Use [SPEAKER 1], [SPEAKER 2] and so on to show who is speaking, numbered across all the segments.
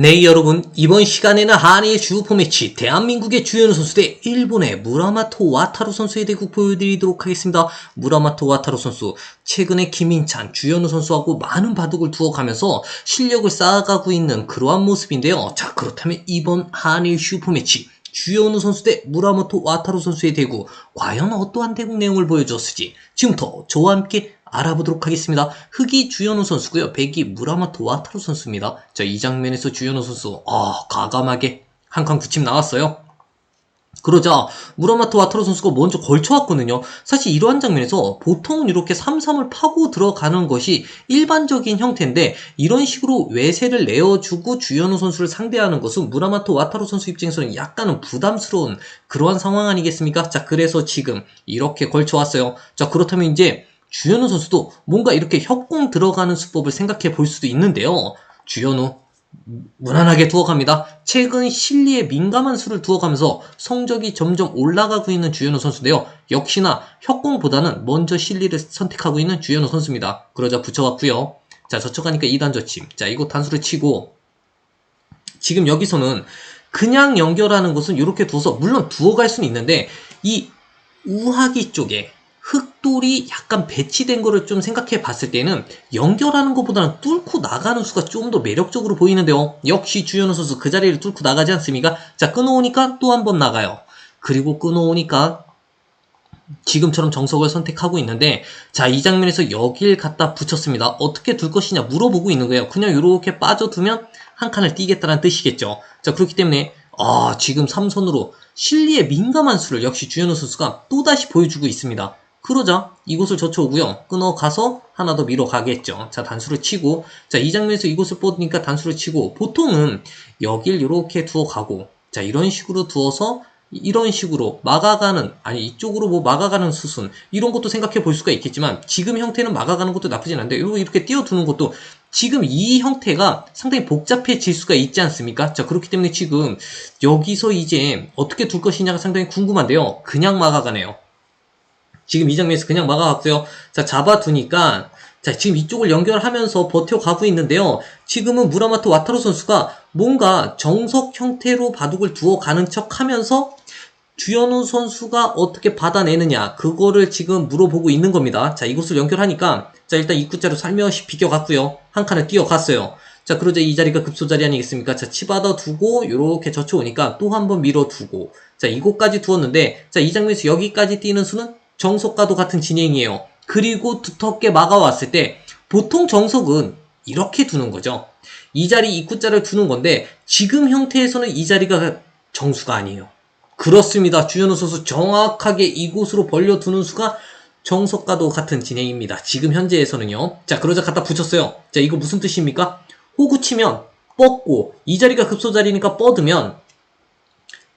[SPEAKER 1] 네 여러분 이번 시간에는 한일 슈퍼 매치 대한민국의 주연 선수 대 일본의 무라마토 와타루 선수의 대국 보여드리도록 하겠습니다. 무라마토 와타루 선수 최근에 김인찬, 주연우 선수하고 많은 바둑을 두어가면서 실력을 쌓아가고 있는 그러한 모습인데요. 자 그렇다면 이번 한일 슈퍼 매치 주연우 선수 대 무라모토 와타루 선수의 대구 과연 어떠한 대국 내용을 보여주었을지 지금부터 저와 함께 알아보도록 하겠습니다. 흑이 주연우 선수고요. 백이 무라모토 와타루 선수입니다. 자, 이 장면에서 주연우 선수 아, 과감하게 한 칸 굳힘 나왔어요. 그러자 무라마토 와타루 선수가 먼저 걸쳐왔거든요. 사실 이러한 장면에서 보통은 이렇게 3-3을 파고 들어가는 것이 일반적인 형태인데 이런 식으로 외세를 내어주고 주연우 선수를 상대하는 것은 무라마토 와타루 선수 입장에서는 약간은 부담스러운 그러한 상황 아니겠습니까? 자 그래서 지금 이렇게 걸쳐왔어요. 자 그렇다면 이제 주연우 선수도 뭔가 이렇게 협공 들어가는 수법을 생각해 볼 수도 있는데요. 주연우 무난하게 두어갑니다. 최근 실리에 민감한 수를 두어가면서 성적이 점점 올라가고 있는 주현우 선수인데요. 역시나 협공보다는 먼저 실리를 선택하고 있는 주현우 선수입니다. 그러자 붙여왔고요. 자 저쪽하니까 2단 저침. 자 이거 단수를 치고 지금 여기서는 그냥 연결하는 것은 이렇게 두어서 물론 두어갈 수는 있는데 이 우하기 쪽에 흑돌이 약간 배치된 거를 좀 생각해 봤을 때는 연결하는 것보다는 뚫고 나가는 수가 좀 더 매력적으로 보이는데요. 역시 주현우 선수 그 자리를 뚫고 나가지 않습니까? 자, 끊어오니까 또 한 번 나가요. 그리고 끊어오니까 지금처럼 정석을 선택하고 있는데 자, 이 장면에서 여길 갖다 붙였습니다. 어떻게 둘 것이냐 물어보고 있는 거예요. 그냥 이렇게 빠져두면 한 칸을 띄겠다는 뜻이겠죠. 자, 그렇기 때문에 아, 지금 삼선으로 실리에 민감한 수를 역시 주현우 선수가 또다시 보여주고 있습니다. 그러자 이곳을 젖혀오고요. 끊어가서 하나 더 밀어 가겠죠. 자, 단수를 치고 자, 이 장면에서 이곳을 뻗으니까 단수를 치고 보통은 여길 이렇게 두어 가고 자, 이런 식으로 두어서 이런 식으로 막아가는 아니 이쪽으로 뭐 막아가는 수순 이런 것도 생각해 볼 수가 있겠지만 지금 형태는 막아가는 것도 나쁘진 않은데 이렇게 띄워두는 것도 지금 이 형태가 상당히 복잡해질 수가 있지 않습니까? 자 그렇기 때문에 지금 여기서 이제 어떻게 둘 것이냐가 상당히 궁금한데요. 그냥 막아가네요. 지금 이 장면에서 그냥 막아갔고요. 자, 잡아두니까 자, 지금 이쪽을 연결하면서 버텨가고 있는데요. 지금은 무라마토 와타루 선수가 뭔가 정석 형태로 바둑을 두어가는 척 하면서 주현우 선수가 어떻게 받아내느냐 그거를 지금 물어보고 있는 겁니다. 자 이곳을 연결하니까 자 일단 입구자로 살며시 비껴갔고요. 한 칸을 뛰어갔어요. 자 그러자 이 자리가 급소자리 아니겠습니까? 자 치받아 두고 이렇게 젖혀오니까 또 한 번 밀어두고 자 이곳까지 두었는데 자 이 장면에서 여기까지 뛰는 수는 정석과도 같은 진행이에요. 그리고 두텁게 막아왔을 때 보통 정석은 이렇게 두는 거죠. 이 자리 입구자를 두는 건데 지금 형태에서는 이 자리가 정수가 아니에요. 그렇습니다. 주현우 선수 정확하게 이곳으로 벌려두는 수가 정석과도 같은 진행입니다. 지금 현재에서는요. 자, 그러자 갖다 붙였어요. 자, 이거 무슨 뜻입니까? 호구 치면 뻗고 이 자리가 급소 자리니까 뻗으면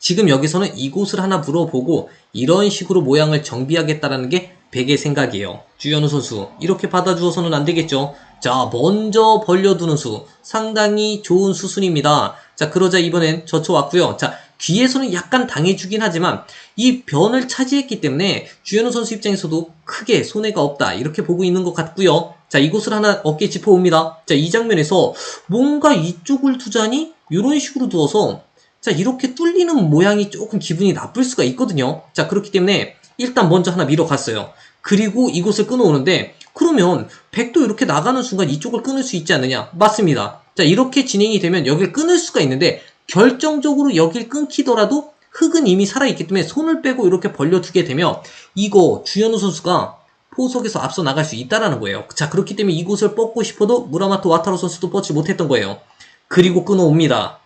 [SPEAKER 1] 지금 여기서는 이곳을 하나 물어보고 이런 식으로 모양을 정비하겠다라는 게 백의 생각이에요. 주현우 선수 이렇게 받아주어서는 안 되겠죠. 자 먼저 벌려두는 수 상당히 좋은 수순입니다. 자 그러자 이번엔 젖혀왔고요. 자 귀에서는 약간 당해주긴 하지만 이 변을 차지했기 때문에 주현우 선수 입장에서도 크게 손해가 없다 이렇게 보고 있는 것 같고요. 자 이곳을 하나 어깨 짚어옵니다. 자 이 장면에서 뭔가 이쪽을 두자니 이런 식으로 두어서 자, 이렇게 뚫리는 모양이 조금 기분이 나쁠 수가 있거든요. 자, 그렇기 때문에 일단 먼저 하나 밀어갔어요. 그리고 이곳을 끊어오는데, 그러면 백도 이렇게 나가는 순간 이쪽을 끊을 수 있지 않느냐? 맞습니다. 자, 이렇게 진행이 되면 여기를 끊을 수가 있는데, 결정적으로 여길 끊기더라도 흙은 이미 살아있기 때문에 손을 빼고 이렇게 벌려두게 되면, 이거 주현우 선수가 포석에서 앞서 나갈 수 있다라는 거예요. 자, 그렇기 때문에 이곳을 뻗고 싶어도 무라마토 와타로 선수도 뻗지 못했던 거예요. 그리고 끊어옵니다.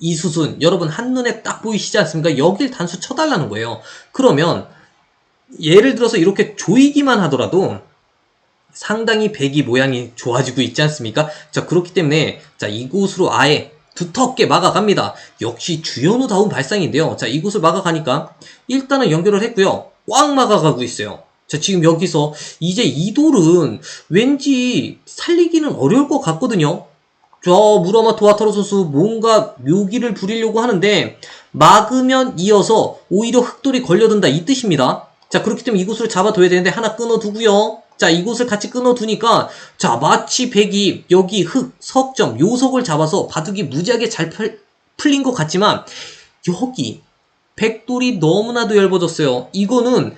[SPEAKER 1] 이 수순 여러분 한눈에 딱 보이시지 않습니까? 여길 단수 쳐달라는 거예요. 그러면 예를 들어서 이렇게 조이기만 하더라도 상당히 배기 모양이 좋아지고 있지 않습니까? 자 그렇기 때문에 자 이곳으로 아예 두텁게 막아갑니다. 역시 주연우다운 발상인데요. 자 이곳을 막아가니까 일단은 연결을 했고요. 꽉 막아가고 있어요. 자 지금 여기서 이제 이 돌은 왠지 살리기는 어려울 것 같거든요. 저 무라마토 와타로 선수 뭔가 묘기를 부리려고 하는데 막으면 이어서 오히려 흑돌이 걸려든다 이 뜻입니다. 자 그렇기 때문에 이곳으로 잡아둬야 되는데 하나 끊어두고요. 자, 이곳을 같이 끊어두니까, 자, 마치 백이 여기 흑, 석점, 요석을 잡아서 바둑이 무지하게 잘 풀, 풀린 것 같지만, 여기, 백돌이 너무나도 얇아졌어요. 이거는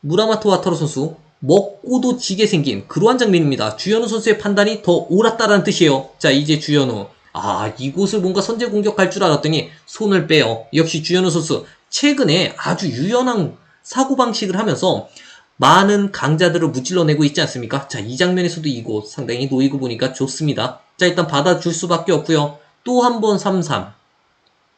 [SPEAKER 1] 무라마토 와타로 선수, 먹고도 지게 생긴 그러한 장면입니다. 주현우 선수의 판단이 더 옳았다라는 뜻이에요. 자, 이제 주현우. 아, 이곳을 뭔가 선제 공격할 줄 알았더니 손을 빼요. 역시 주현우 선수, 최근에 아주 유연한 사고방식을 하면서 많은 강자들을 무찔러내고 있지 않습니까? 자, 이 장면에서도 이곳 상당히 놓이고 보니까 좋습니다. 자, 일단 받아줄 수밖에 없고요. 또 한 번 3-3.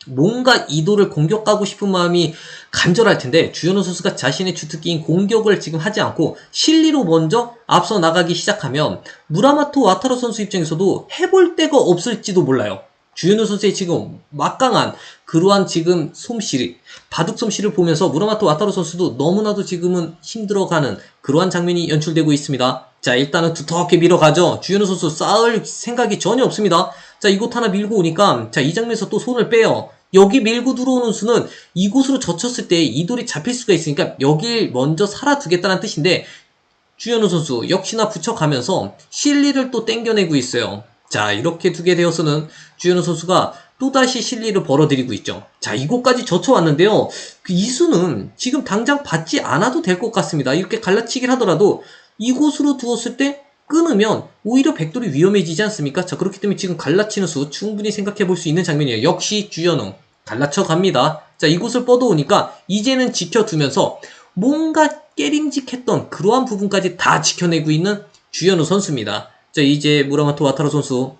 [SPEAKER 1] 뭔가 이도를 공격하고 싶은 마음이 간절할 텐데 주현우 선수가 자신의 주특기인 공격을 지금 하지 않고 실리로 먼저 앞서 나가기 시작하면 무라마토 와타로 선수 입장에서도 해볼 데가 없을지도 몰라요. 주현우 선수의 지금 막강한 그러한 지금 솜씨, 바둑 솜씨를 보면서 무라마토 와타로 선수도 너무나도 지금은 힘들어가는 그러한 장면이 연출되고 있습니다. 자, 일단은 두텁게 밀어가죠. 주현우 선수 싸울 생각이 전혀 없습니다. 자, 이곳 하나 밀고 오니까, 자, 이 장면에서 또 손을 빼요. 여기 밀고 들어오는 수는 이곳으로 젖혔을 때 이 돌이 잡힐 수가 있으니까 여길 먼저 살아두겠다는 뜻인데, 주현우 선수 역시나 붙여가면서 실리를 또 땡겨내고 있어요. 자, 이렇게 두게 되어서는 주현우 선수가 또다시 실리를 벌어들이고 있죠. 자, 이곳까지 젖혀왔는데요. 그 이수는 지금 당장 받지 않아도 될 것 같습니다. 이렇게 갈라치기를 하더라도 이곳으로 두었을 때 끊으면 오히려 백돌이 위험해지지 않습니까? 자, 그렇기 때문에 지금 갈라치는 수 충분히 생각해 볼 수 있는 장면이에요. 역시 주현웅. 갈라쳐 갑니다. 자, 이곳을 뻗어오니까 이제는 지켜두면서 뭔가 깨림직했던 그러한 부분까지 다 지켜내고 있는 주현우 선수입니다. 자, 이제 무라마토 와타로 선수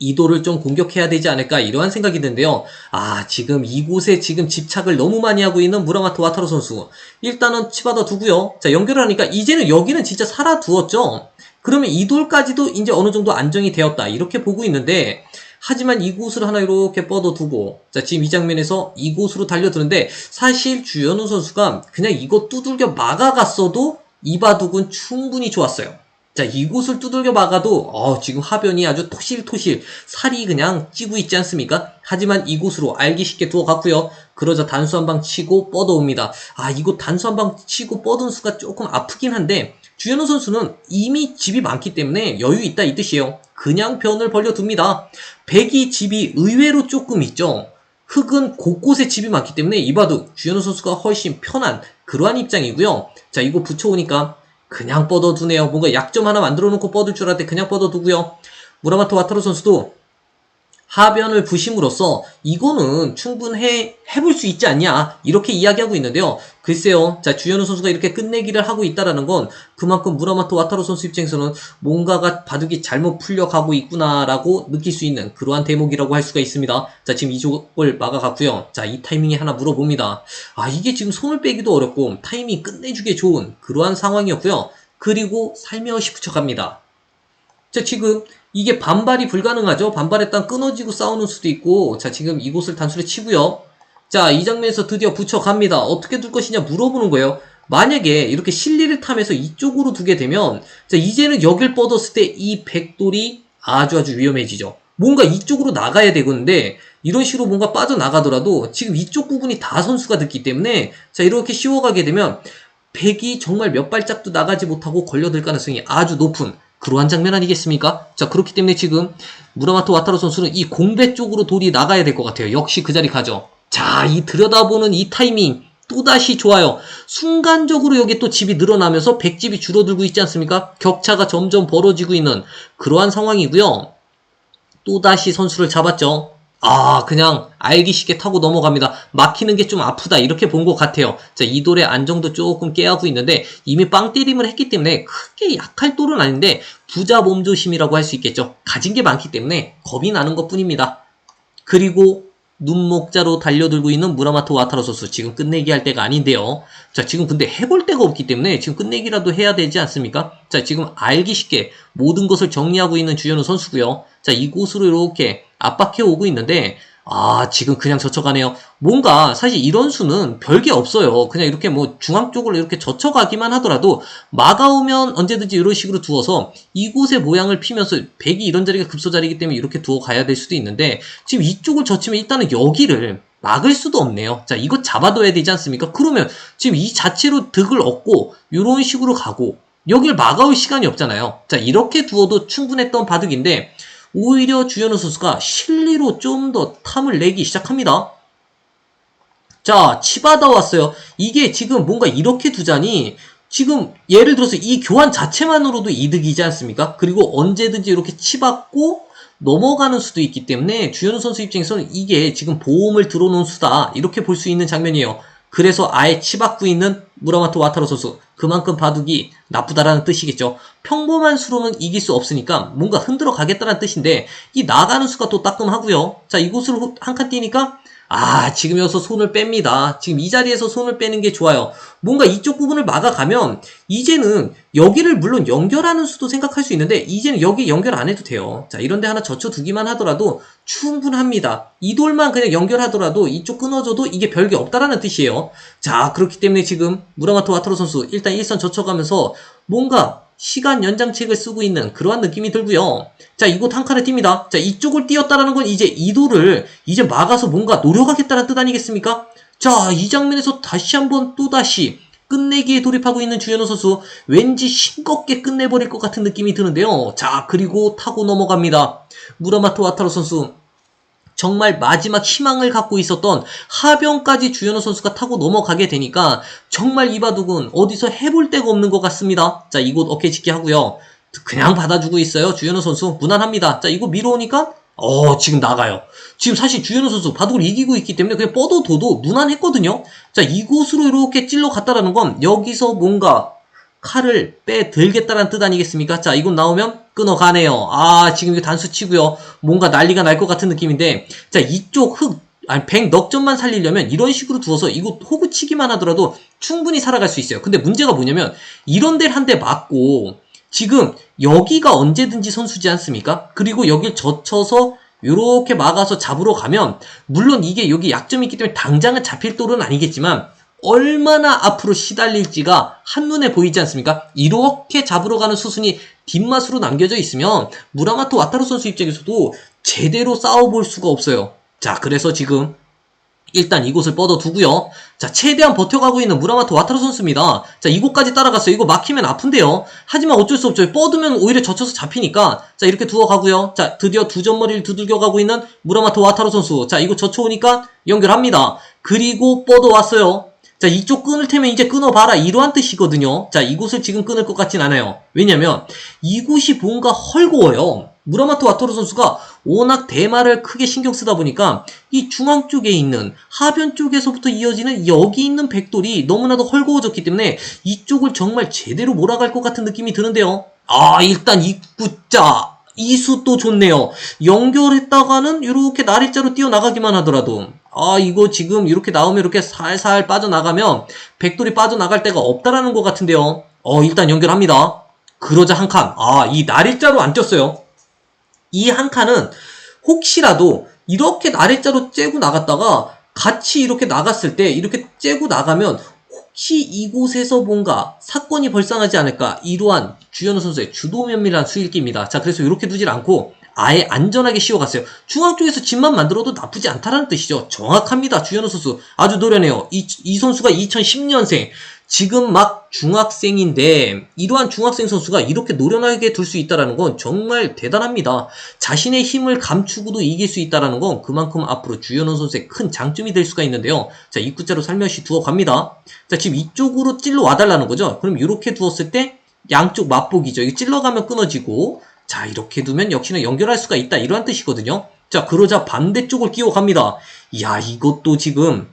[SPEAKER 1] 이도를 좀 공격해야 되지 않을까 이러한 생각이 드는데요. 아 지금 이곳에 지금 집착을 너무 많이 하고 있는 무라마토 와타로 선수 일단은 치받아 두고요. 자 연결을 하니까 이제는 여기는 진짜 살아 두었죠. 그러면 이 돌까지도 이제 어느 정도 안정이 되었다 이렇게 보고 있는데 하지만 이곳을 하나 이렇게 뻗어두고 자 지금 이 장면에서 이곳으로 달려드는데 사실 주현우 선수가 그냥 이거 두들겨 막아갔어도 이 바둑은 충분히 좋았어요. 자, 이곳을 두들겨 막아도, 어, 지금 하변이 아주 토실토실, 살이 그냥 찌고 있지 않습니까? 하지만 이곳으로 알기 쉽게 두어갔고요. 그러자 단수 한 방 치고 뻗어옵니다. 아, 이곳 단수 한 방 치고 뻗은 수가 조금 아프긴 한데, 주현우 선수는 이미 집이 많기 때문에 여유 있다 이 뜻이에요. 그냥 변을 벌려둡니다. 백이 집이 의외로 조금 있죠. 흙은 곳곳에 집이 많기 때문에 이바둑 주현우 선수가 훨씬 편한 그러한 입장이고요. 자, 이거 붙여오니까 그냥 뻗어두네요. 뭔가 약점 하나 만들어 놓고 뻗을 줄 알았는데 그냥 뻗어두고요. 무라마토 와타로 선수도 하변을 부심으로써 이거는 충분해 해볼 수 있지 않냐 이렇게 이야기하고 있는데요. 글쎄요, 자 주현우 선수가 이렇게 끝내기를 하고 있다라는 건 그만큼 무라마토 와타로 선수 입장에서는 뭔가가 바둑이 잘못 풀려가고 있구나라고 느낄 수 있는 그러한 대목이라고 할 수가 있습니다. 자 지금 이쪽을 막아갔고요. 자 이 타이밍에 하나 물어봅니다. 아 이게 지금 손을 빼기도 어렵고 타이밍 끝내주기 좋은 그러한 상황이었고요. 그리고 살며시 붙여갑니다. 자 지금 이게 반발이 불가능하죠. 반발했다 끊어지고 싸우는 수도 있고 자 지금 이곳을 단수를 치고요. 자 이 장면에서 드디어 붙여갑니다. 어떻게 둘 것이냐 물어보는 거예요. 만약에 이렇게 실리를 타면서 이쪽으로 두게 되면 자 이제는 여길 뻗었을 때 이 백돌이 아주 아주 위험해지죠. 뭔가 이쪽으로 나가야 되는데 이런 식으로 뭔가 빠져나가더라도 지금 이쪽 부분이 다 선수가 됐기 때문에 자 이렇게 씌워가게 되면 백이 정말 몇 발짝도 나가지 못하고 걸려들 가능성이 아주 높은 그러한 장면 아니겠습니까? 자, 그렇기 때문에 지금 무라마토 와타로 선수는 이 공배 쪽으로 돌이 나가야 될 것 같아요. 역시 그 자리 가죠. 자, 이 들여다보는 이 타이밍 또다시 좋아요. 순간적으로 여기 또 집이 늘어나면서 백집이 줄어들고 있지 않습니까? 격차가 점점 벌어지고 있는 그러한 상황이고요. 또다시 선수를 잡았죠. 아, 그냥 알기 쉽게 타고 넘어갑니다. 막히는 게 좀 아프다. 이렇게 본 것 같아요. 자, 이 돌의 안정도 조금 깨하고 있는데 이미 빵 때림을 했기 때문에 크게 약할 돌은 아닌데 부자 몸조심이라고 할 수 있겠죠. 가진 게 많기 때문에 겁이 나는 것 뿐입니다. 그리고 눈목자로 달려들고 있는 무라마토 와타로 선수 지금 끝내기 할 때가 아닌데요. 자 지금 근데 해볼 데가 없기 때문에 지금 끝내기라도 해야 되지 않습니까? 자 지금 알기 쉽게 모든 것을 정리하고 있는 주현우 선수고요. 자 이곳으로 이렇게 압박해 오고 있는데 아 지금 그냥 젖혀가네요. 뭔가 사실 이런 수는 별게 없어요. 그냥 이렇게 뭐 중앙 쪽으로 이렇게 젖혀가기만 하더라도 막아오면 언제든지 이런 식으로 두어서 이곳의 모양을 피면서 백이 이런 자리가 급소 자리이기 때문에 이렇게 두어 가야 될 수도 있는데 지금 이쪽을 젖히면 일단은 여기를 막을 수도 없네요. 자, 이거 잡아둬야 되지 않습니까? 그러면 지금 이 자체로 득을 얻고 이런 식으로 가고 여길 막아올 시간이 없잖아요. 자, 이렇게 두어도 충분했던 바둑인데, 오히려 주현우 선수가 실리로 좀 더 탐을 내기 시작합니다. 자, 치받아 왔어요. 이게 지금 뭔가 이렇게 두자니, 지금 예를 들어서 이 교환 자체만으로도 이득이지 않습니까? 그리고 언제든지 이렇게 치받고 넘어가는 수도 있기 때문에 주현우 선수 입장에서는 이게 지금 보험을 들어놓은 수다. 이렇게 볼 수 있는 장면이에요. 그래서 아예 치받고 있는 무라마토 와타로 선수. 그만큼 바둑이 나쁘다라는 뜻이겠죠. 평범한 수로는 이길 수 없으니까 뭔가 흔들어 가겠다는 뜻인데 이 나가는 수가 또 따끔하고요. 자, 이곳으로 한 칸 뛰니까 아, 지금 여기서 손을 뺍니다. 지금 이 자리에서 손을 빼는 게 좋아요. 뭔가 이쪽 부분을 막아가면 이제는 여기를 물론 연결하는 수도 생각할 수 있는데 이제는 여기 연결 안 해도 돼요. 자, 이런데 하나 젖혀두기만 하더라도 충분합니다. 이 돌만 그냥 연결하더라도 이쪽 끊어져도 이게 별게 없다라는 뜻이에요. 자, 그렇기 때문에 지금 무라마토 와타로 선수 일단 일선 젖혀가면서 뭔가 시간 연장책을 쓰고 있는 그러한 느낌이 들고요. 자, 이곳 한 칸을 띕니다. 자, 이쪽을 띄었다라는 건 이제 이도를 이제 막아서 뭔가 노력하겠다는 뜻 아니겠습니까? 자, 이 장면에서 다시 한번 또다시 끝내기에 돌입하고 있는 주현우 선수 왠지 싱겁게 끝내버릴 것 같은 느낌이 드는데요. 자, 그리고 타고 넘어갑니다. 무라마토 와타로 선수 정말 마지막 희망을 갖고 있었던 하병까지 주현우 선수가 타고 넘어가게 되니까 정말 이 바둑은 어디서 해볼 데가 없는 것 같습니다. 자, 이곳 어깨 짚기 하고요. 그냥 받아주고 있어요. 주현우 선수 무난합니다. 자, 이거 밀어오니까 어, 지금 나가요. 지금 사실 주현우 선수 바둑을 이기고 있기 때문에 그냥 뻗어둬도 무난했거든요. 자, 이곳으로 이렇게 찔러 갔다라는 건 여기서 뭔가 칼을 빼들겠다는 뜻 아니겠습니까? 자, 이곳 나오면 끊어가네요. 아, 지금 이거 단수 치고요. 뭔가 난리가 날 것 같은 느낌인데, 자, 이쪽 흙, 아니, 100 넉점만 살리려면 이런 식으로 두어서 이곳 호구 치기만 하더라도 충분히 살아갈 수 있어요. 근데 문제가 뭐냐면, 이런 데를 한 대 맞고, 지금 여기가 언제든지 선수지 않습니까? 그리고 여길 젖혀서 이렇게 막아서 잡으러 가면 물론 이게 여기 약점이 있기 때문에 당장은 잡힐 돌은 아니겠지만 얼마나 앞으로 시달릴지가 한눈에 보이지 않습니까? 이렇게 잡으러 가는 수순이 뒷맛으로 남겨져 있으면 무라마토 와타루 선수 입장에서도 제대로 싸워볼 수가 없어요. 자, 그래서 지금 일단 이곳을 뻗어두고요. 자, 최대한 버텨가고 있는 무라마토 와타루 선수입니다. 자, 이곳까지 따라갔어요. 이거 막히면 아픈데요. 하지만 어쩔 수 없죠. 뻗으면 오히려 젖혀서 잡히니까. 자, 이렇게 두어가고요. 자, 드디어 두 점머리를 두들겨가고 있는 무라마토 와타루 선수. 자, 이거 젖혀오니까 연결합니다. 그리고 뻗어왔어요. 자, 이쪽 끊을 테면 이제 끊어봐라. 이러한 뜻이거든요. 자, 이곳을 지금 끊을 것 같진 않아요. 왜냐면, 이곳이 뭔가 헐거워요. 무라마토 와토로 선수가 워낙 대마를 크게 신경 쓰다 보니까 이 중앙 쪽에 있는 하변 쪽에서부터 이어지는 여기 있는 백돌이 너무나도 헐거워졌기 때문에 이쪽을 정말 제대로 몰아갈 것 같은 느낌이 드는데요. 아, 일단 입구자. 이수도 좋네요. 연결했다가는 이렇게 나리자로 뛰어나가기만 하더라도 아 이거 지금 이렇게 나오면 이렇게 살살 빠져나가면 백돌이 빠져나갈 데가 없다라는 것 같은데요. 어 일단 연결합니다. 그러자 한 칸. 아이 나리자로 안 뛰었어요. 이 한 칸은 혹시라도 이렇게 나리자로 째고 나갔다가 같이 이렇게 나갔을 때 이렇게 째고 나가면 혹시 이곳에서 뭔가 사건이 발생하지 않을까 이러한 주현우 선수의 주도 면밀한 수일기입니다. 자 그래서 이렇게 두질 않고 아예 안전하게 씌워갔어요. 중앙 쪽에서 집만 만들어도 나쁘지 않다라는 뜻이죠. 정확합니다. 주현우 선수 아주 노련해요. 이, 이 선수가 2010년생 지금 막 중학생인데 이러한 중학생 선수가 이렇게 노련하게 둘 수 있다는 건 정말 대단합니다. 자신의 힘을 감추고도 이길 수 있다는 건 그만큼 앞으로 주현우 선수의 큰 장점이 될 수가 있는데요. 자, 입구자로 살며시 두어 갑니다. 자, 지금 이쪽으로 찔러 와달라는 거죠. 그럼 이렇게 두었을 때 양쪽 맛보기죠. 이거 찔러가면 끊어지고 자, 이렇게 두면 역시나 연결할 수가 있다. 이러한 뜻이거든요. 자, 그러자 반대쪽을 끼워 갑니다. 야, 이것도 지금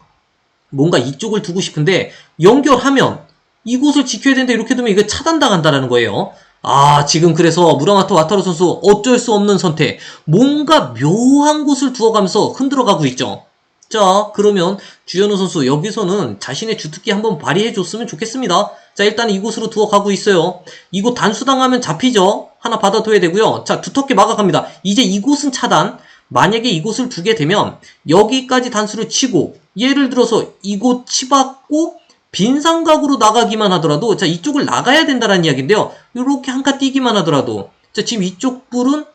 [SPEAKER 1] 뭔가 이쪽을 두고 싶은데 연결하면 이곳을 지켜야 되는데 이렇게 두면 이거 차단당한다라는 거예요. 아, 지금 그래서 무라마토 와타루 선수 어쩔 수 없는 선택. 뭔가 묘한 곳을 두어가면서 흔들어가고 있죠. 자, 그러면 주현우 선수 여기서는 자신의 주특기 한번 발휘해 줬으면 좋겠습니다. 자, 일단 이곳으로 두어가고 있어요. 이곳 단수당하면 잡히죠? 하나 받아둬야 되고요. 자, 두텁게 막아갑니다. 이제 이곳은 차단. 만약에 이곳을 두게 되면 여기까지 단수를 치고 예를 들어서 이곳 치받고 빈 삼각으로 나가기만 하더라도 자 이쪽을 나가야 된다는 이야기인데요. 이렇게 한 칸 뛰기만 하더라도 자 지금 이쪽 불은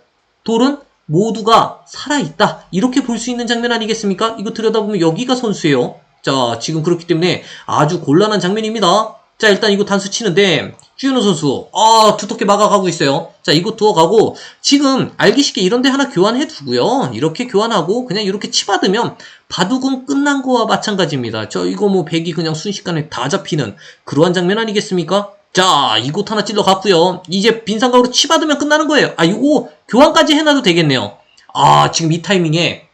[SPEAKER 1] 돌은 모두가 살아있다 이렇게 볼 수 있는 장면 아니겠습니까? 이거 들여다보면 여기가 선수예요. 자 지금 그렇기 때문에 아주 곤란한 장면입니다. 자, 일단 이거 단수 치는데, 주현우 선수, 아, 두텁게 막아가고 있어요. 자, 이거 두어가고, 지금 알기 쉽게 이런데 하나 교환해 두고요. 이렇게 교환하고, 그냥 이렇게 치받으면, 바둑은 끝난 거와 마찬가지입니다. 저 이거 뭐 백이 그냥 순식간에 다 잡히는 그러한 장면 아니겠습니까? 자, 이곳 하나 찔러 갔고요. 이제 빈상각으로 치받으면 끝나는 거예요. 아, 이거 교환까지 해놔도 되겠네요. 아, 지금 이 타이밍에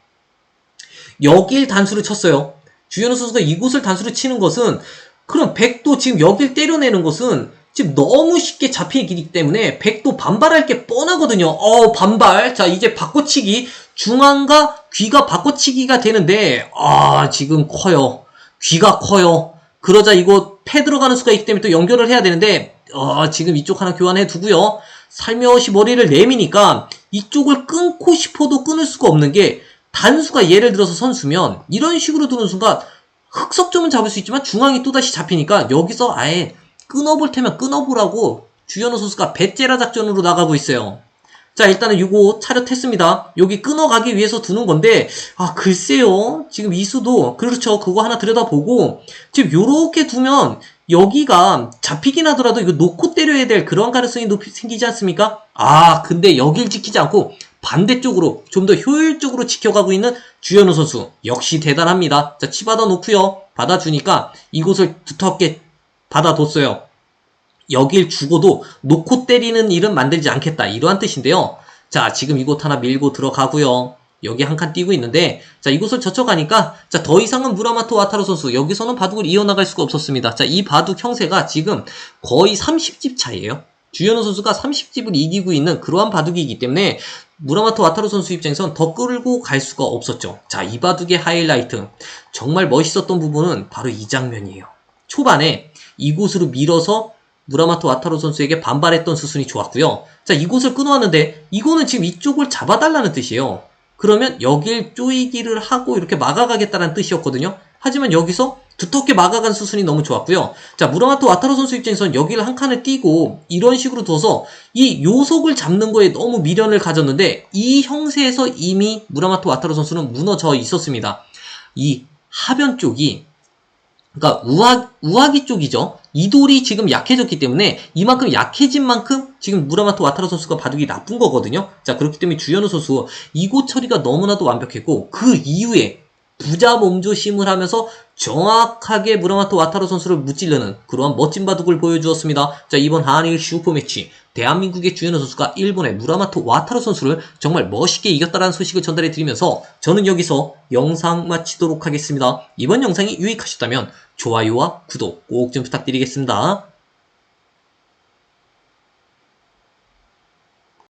[SPEAKER 1] 여길 단수를 쳤어요. 주현우 선수가 이곳을 단수를 치는 것은 그럼 백도 지금 여길 때려내는 것은 지금 너무 쉽게 잡히기 때문에 백도 반발할 게 뻔하거든요. 어, 반발. 자, 이제 바꿔치기. 중앙과 귀가 바꿔치기가 되는데, 아, 지금 커요. 귀가 커요. 그러자 이거 패 들어가는 수가 있기 때문에 또 연결을 해야 되는데, 어, 지금 이쪽 하나 교환해 두고요. 살며시 머리를 내미니까 이쪽을 끊고 싶어도 끊을 수가 없는 게 단수가 예를 들어서 선수면 이런 식으로 두는 순간 흑석점은 잡을 수 있지만 중앙이 또다시 잡히니까 여기서 아예 끊어볼 테면 끊어보라고 주현우 선수가 배째라 작전으로 나가고 있어요. 자 일단은 요거 차렷했습니다. 여기 끊어가기 위해서 두는 건데 아 글쎄요 지금 이수도 그렇죠 그거 하나 들여다보고 지금 요렇게 두면 여기가 잡히긴 하더라도 이거 놓고 때려야 될 그런 가능성이 높이 생기지 않습니까? 아 근데 여길 지키지 않고 반대쪽으로 좀 더 효율적으로 지켜가고 있는 주현우 선수 역시 대단합니다. 자 치받아 놓고요 받아주니까 이곳을 두텁게 받아뒀어요. 여길 주고도 놓고 때리는 일은 만들지 않겠다. 이러한 뜻인데요. 자, 지금 이곳 하나 밀고 들어가고요. 여기 한칸 띄고 있는데, 자, 이곳을 젖혀가니까, 자, 더 이상은 무라마토 와타로 선수, 여기서는 바둑을 이어나갈 수가 없었습니다. 자, 이 바둑 형세가 지금 거의 30집 차이에요. 주현우 선수가 30집을 이기고 있는 그러한 바둑이기 때문에, 무라마토 와타로 선수 입장에선 더 끌고 갈 수가 없었죠. 자, 이 바둑의 하이라이트. 정말 멋있었던 부분은 바로 이 장면이에요. 초반에 이곳으로 밀어서 무라마토 와타로 선수에게 반발했던 수순이 좋았고요. 자, 이곳을 끊어왔는데 이거는 지금 이쪽을 잡아달라는 뜻이에요. 그러면 여길 쪼이기를 하고 이렇게 막아가겠다는 뜻이었거든요. 하지만 여기서 두텁게 막아간 수순이 너무 좋았고요. 자, 무라마토 와타로 선수 입장에서는 여기를 한 칸을 띄고 이런 식으로 둬서 이 요속을 잡는 거에 너무 미련을 가졌는데 이 형세에서 이미 무라마토 와타로 선수는 무너져 있었습니다. 이 하변 쪽이 그러니까 우하, 우하기 쪽이죠. 이 돌이 지금 약해졌기 때문에 이만큼 약해진 만큼 지금 무라마토 와타로 선수가 바둑이 나쁜 거거든요. 자 그렇기 때문에 주현우 선수 이곳 처리가 너무나도 완벽했고 그 이후에 부자 몸조심을 하면서 정확하게 무라마토 와타로 선수를 무찌르는 그러한 멋진 바둑을 보여주었습니다. 자 이번 한일 슈퍼매치 대한민국의 주현우 선수가 일본의 무라마토 와타로 선수를 정말 멋있게 이겼다는 소식을 전달해 드리면서 저는 여기서 영상 마치도록 하겠습니다. 이번 영상이 유익하셨다면 좋아요와 구독 꼭 좀 부탁드리겠습니다.